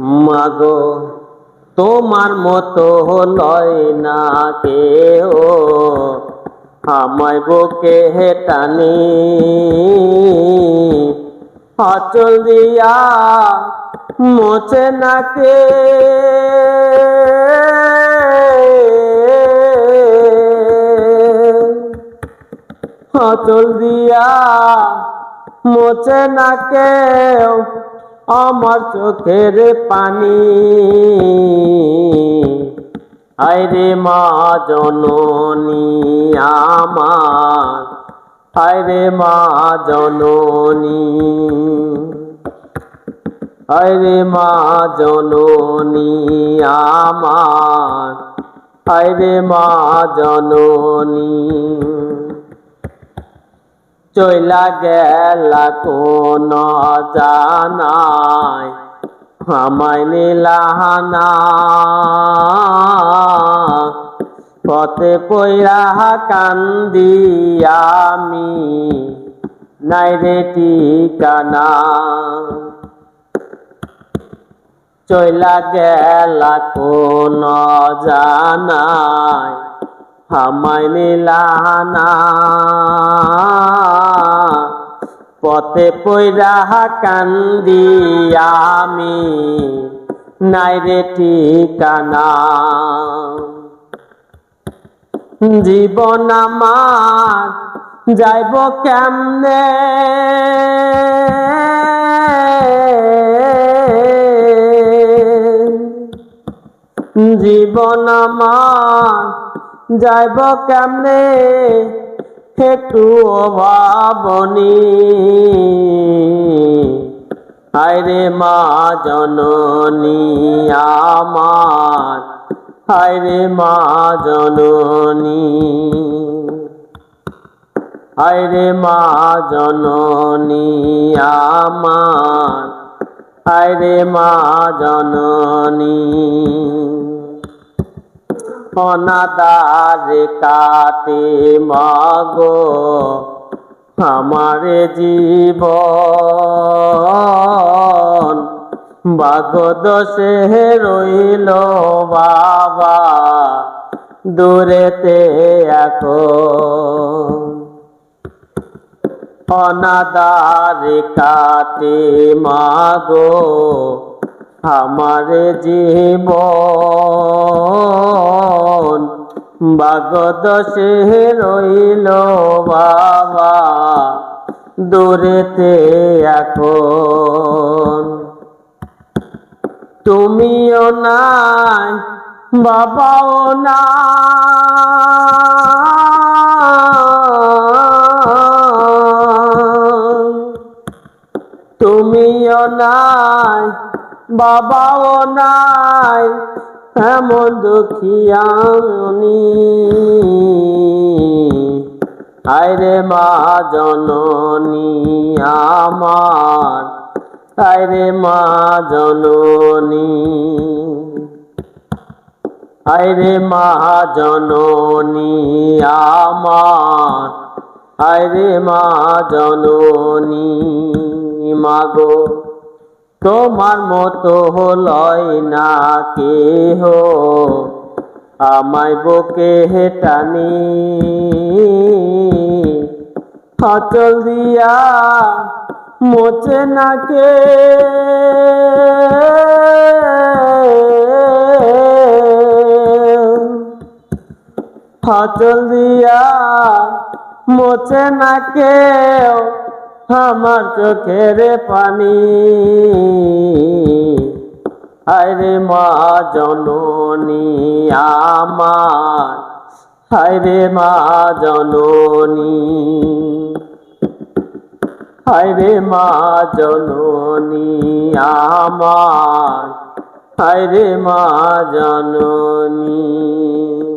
মাগো, তোমার মতো লয় না কেউ আমায় বুকে টানি অচল দিয়া মোচে না কে? অচল দিয়া মোচে না কেউ আমার চোখের পানি। আইরে মা জননী আমার আইরে মা জননী। আইরে মা জননী আমার আইরে মা জননী। চইলা গেলা কোন জানাই, আমায় নীলাহানা পথে পইরা কান্দি আমি, নাই রে ঠিকানা। চইলা গেলা কোন জানাই, আমায় নীলাহানা পথে পইরা কান্দি আমি, নাই রে ঠিকানা। জীবন আমার যাইব কেমনে? জীবন আমার যাইব কেমনে? একটু অভাবনী আইরে মা জননী আমার আইরে মা জননী। আইরে মা জননী আমার আইরে মা জননী। অনাদার কাতে মাগো আমার জীবন। বাগ দোষে রইল বাবা দূরেতে এখন। অনাদার কাতে মাগো আমার জীবন। বাগদশে রইল বাবা দূরেতে এখন। তুমিও নাই বাবাও না তুমিও নাই বাবাও নাই, এমন দুঃখিয়ানি আইরে মা জননী আমার, আইরে মা জননী। আইরে মা জননী আমার, আইরে মা জননী। মাগো তোমার মতো হলয় না কেহ। আমায় বুকে টানি। হচল দিয়া মোচে না কে। হচল দিয়া মোচে না কেউ আমার চোখের পানি। আরে মা জননী আমার। হায়রে মা জননী। হায়রে মা জননী আমার। হায়রে মা জননী।